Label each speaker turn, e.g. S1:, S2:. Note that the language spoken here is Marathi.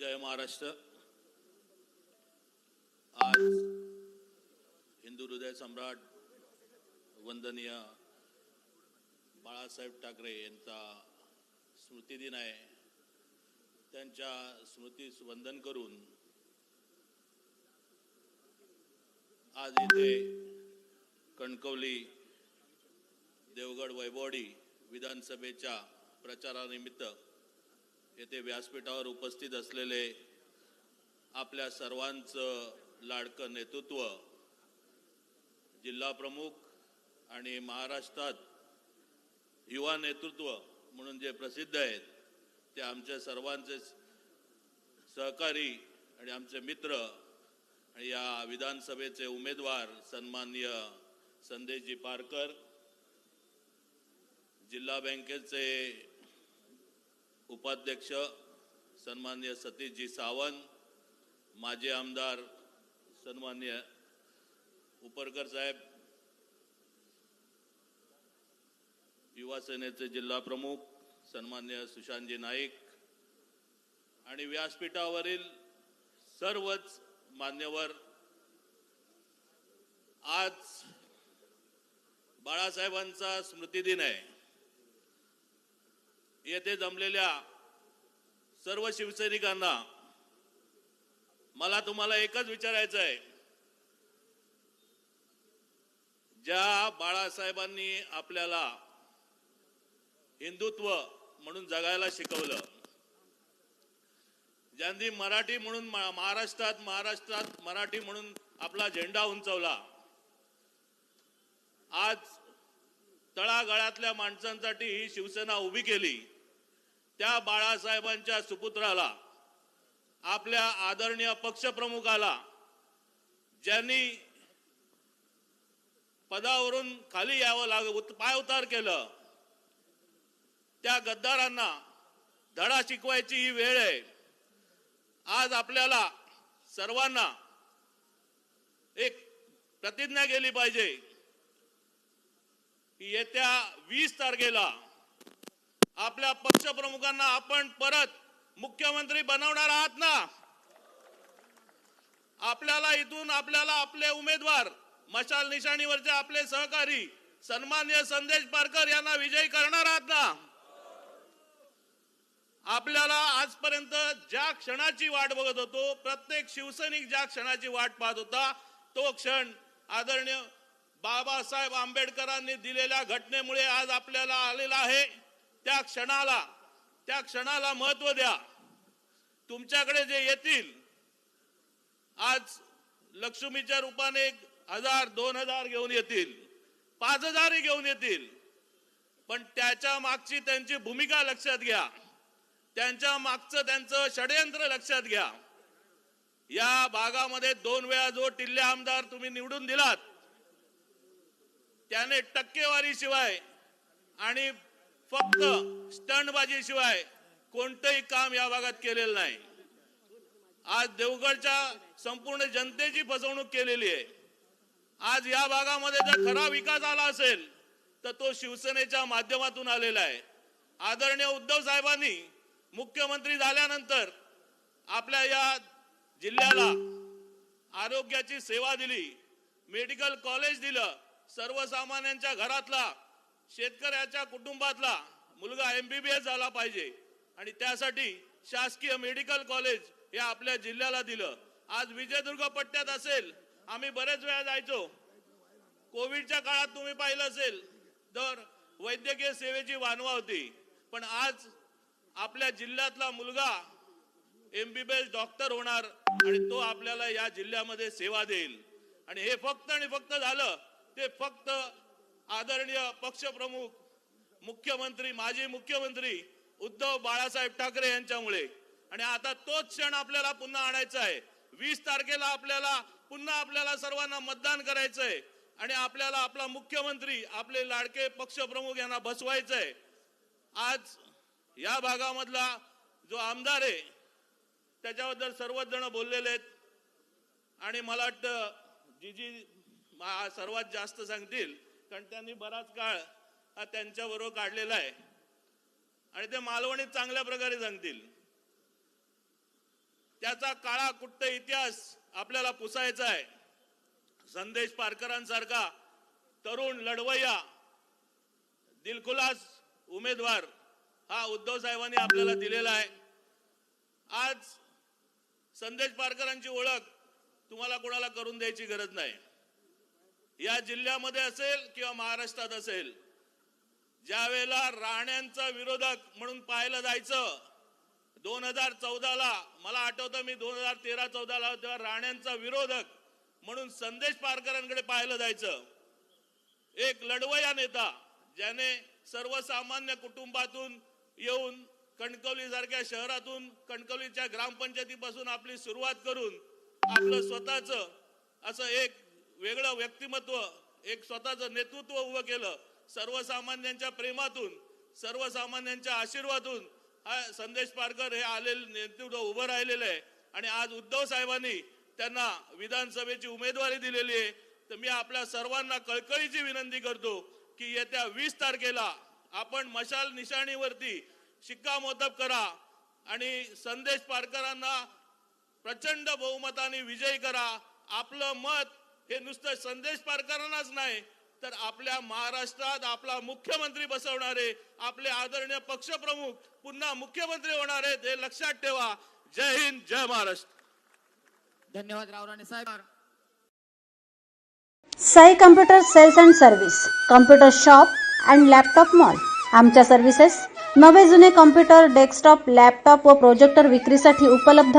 S1: जय महाराष्ट्र. आज हिंदू हृदय सम्राट वंदनीय बाळासाहेब ठाकरे यांचा स्मृतिदिन आहे. त्यांच्या स्मृतीस वंदन करून आज इथे कणकवली देवगड वैभवडी विधानसभेच्या प्रचारानिमित्त येथे व्यासपीठावर उपस्थित असलेले आपल्या सर्वांचं लाडकं नेतृत्व जिल्हा प्रमुख आणि महाराष्ट्रात युवा नेतृत्व म्हणून जे प्रसिद्ध आहेत ते आमच्या सर्वांचे सहकारी आणि आमचे मित्र आणि या विधानसभेचे उमेदवार सन्माननीय संदेशजी पारकर जिल्हा बँकेचे उपाध्यक्ष सन्मान्य सतीशजी सावंत माजी आमदार सन्मान्य उपरकर साहेब युवा सेनेचे जिल्हा प्रमुख सन्मान्य सुशांतजी नाईक आणि व्यासपीठावरील सर्वच मान्यवर आज बाळासाहेबांचा स्मृतिदिन आहे. येथे जमलेल्या सर्व शिवसैनिकांना मला तुम्हाला एकच विचारायचं आहे ज्या बाळासाहेबांनी आपल्याला हिंदुत्व म्हणून जगायला शिकवलं ज्यांनी मराठी म्हणून महाराष्ट्रात महाराष्ट्रात मराठी म्हणून आपला झेंडा उंचवला आज तळागाळातल्या माणसांसाठी ही शिवसेना उभी केली. त्या बाळासाहेबांच्या सुपुत्राला आपल्या आदरणीय पक्षप्रमुखाला ज्यांनी पदावरून खाली यावं लाग उत- पायउतार केलं त्या गद्दारांना धडा शिकवायची ही वेळ आहे. आज आपल्याला सर्वांना एक प्रतिज्ञा केली पाहिजे. येत्या वीस तारखेला आपल्या पक्षप्रमुखांना आपण परत मुख्यमंत्री बनवणार आहात ना? आपल्याला इथून आपल्याला आपले उमेदवार मशाल निशाणीवरचे आपले सहकारी सन्मान्य संदेश पारकर यांना विजयी करणार आहात ना? आपल्याला आजपर्यंत ज्या क्षणाची वाट बघत होतो प्रत्येक शिवसैनिक ज्या क्षणाची वाट पाहत होता तो क्षण आदरणीय बाबासाहेब आंबेडकरांनी दिलेल्या घटनेमुळे आज आपल्याला आलेला आहे. त्या क्षणाला त्या क्षणाला महत्त्व द्या. तुमच्याकडे जे येतील आज लक्ष्मीच्या रूपाने एक हजार दोन हजार घेऊन येतील पाच हजारही घेऊन येतील. पण त्याच्या मागची त्यांची भूमिका लक्षात घ्या. त्यांच्या मागचं त्यांचं षडयंत्र लक्षात घ्या. या भागामध्ये दोन वेळा जो टिल्ले आमदार तुम्ही निवडून दिलात त्याने टक्केवारी शिवाय आणि फक्त स्टंटबाजी शिवाय कोणतंही काम या भागात केलेलं नाही. आज देवगडच्या संपूर्ण जनतेची फसवणूक केलेली आहे. आज या भागामध्ये जर खरा विकास आला असेल तर तो शिवसेनेच्या माध्यमातून आलेला आहे. आदरणीय उद्धव साहेबांनी मुख्यमंत्री झाल्यानंतर आपल्या या जिल्ह्याला आरोग्याची सेवा दिली मेडिकल कॉलेज दिलं सर्वसामान्यांच्या घरातला शेतकऱ्याच्या कुटुंबातला मुलगा एमबीबीएस झाला पाहिजे. आणि त्यासाठी शासकीय मेडिकल कॉलेज हे आपल्या जिल्ह्याला दिलं. आज विजयदुर्ग पट्ट्यात असेल आम्ही बरेच वेळा जायचो. कोविडच्या काळात तुम्ही पाहिलं असेल तर वैद्यकीय सेवेची वानवा होती. पण आज आपल्या जिल्ह्यातला मुलगा एमबीबीएस डॉक्टर होणार आणि तो आपल्याला या जिल्ह्यामध्ये सेवा देईल. आणि हे फक्त आणि फक्त झालं ते फक्त आदरणीय पक्षप्रमुख मुख्यमंत्री माजी मुख्यमंत्री उद्धव बाळासाहेब ठाकरे यांच्यामुळे. आणि आता तोच क्षण आपल्याला पुन्हा आणायचा आहे. वीस तारखेला आपल्याला पुन्हा आपल्याला सर्वांना मतदान करायचं आहे आणि आपल्याला आपला मुख्यमंत्री आपले लाडके पक्षप्रमुख यांना बसवायचं आहे आज या भागामधला जो आमदार आहे त्याच्याबद्दल सर्वच जण बोललेले आहेत. आणि मला वाटतं जी जी सर्वात जास्त सांगतील कारण त्यांनी बराच काळ हा त्यांच्याबरोबर काढलेला आहे. आणि ते मालवणीत चांगल्या प्रकारे सांगतील. त्याचा काळा कुट्ट इतिहास आपल्याला पुसायचा आहे. संदेश पारकरांसारखा तरुण लढवय्या दिलखुलास उमेदवार हा उद्धव साहेबांनी आपल्याला दिलेला आहे. आज संदेश पारकरांची ओळख तुम्हाला कोणाला करून द्यायची गरज नाही. या जिल्ह्यामध्ये असेल किंवा महाराष्ट्रात असेल ज्या वेळेला राण्यांचा विरोधक म्हणून पाहायला जायचं दोन हजार चौदाला मला आठवतं मी दोन हजार तेरा चौदाला तेव्हा राण्यांचा विरोधक म्हणून संदेश पारकरांकडे पाहायला जायचं. एक लढवया नेता ज्याने सर्वसामान्य कुटुंबातून येऊन कणकवली सारख्या शहरातून कणकवलीच्या ग्रामपंचायतीपासून आपली सुरुवात करून आपलं स्वतःच असं एक वेगळं व्यक्तिमत्व एक स्वतःचं नेतृत्व उभं केलं सर्वसामान्यांच्या प्रेमातून सर्वसामान्यांच्या आशीर्वादून हा संदेश पारकर हे आलेले नेतृत्व उभं राहिलेलं आहे. आणि आज उद्धव साहेबांनी त्यांना विधानसभेची उमेदवारी दिलेली आहे. तर मी आपल्या सर्वांना कळकळीची विनंती करतो की येत्या वीस तारखेला आपण मशाल निशाणीवरती शिक्कामोर्तब करा आणि संदेश पारकरांना प्रचंड बहुमताने विजयी करा. आपलं मत हे नुसतं संदेश पारकरांनाच नाही तर आपल्या महाराष्ट्रात आपला मुख्यमंत्री बसवणारे आपले आदरणीय पक्षप्रमुख पुन्हा मुख्यमंत्री होणार आहेत हे लक्षात ठेवा. जय हिंद जय महाराष्ट्र.
S2: धन्यवाद रावराणे साहेब.
S3: Sai computer sales and service computer shop and laptop mall. आमच्या सर्व्हिसेस नवे जुने कम्प्युटर डेस्कटॉप लॅपटॉप व प्रोजेक्टर विक्रीसाठी उपलब्ध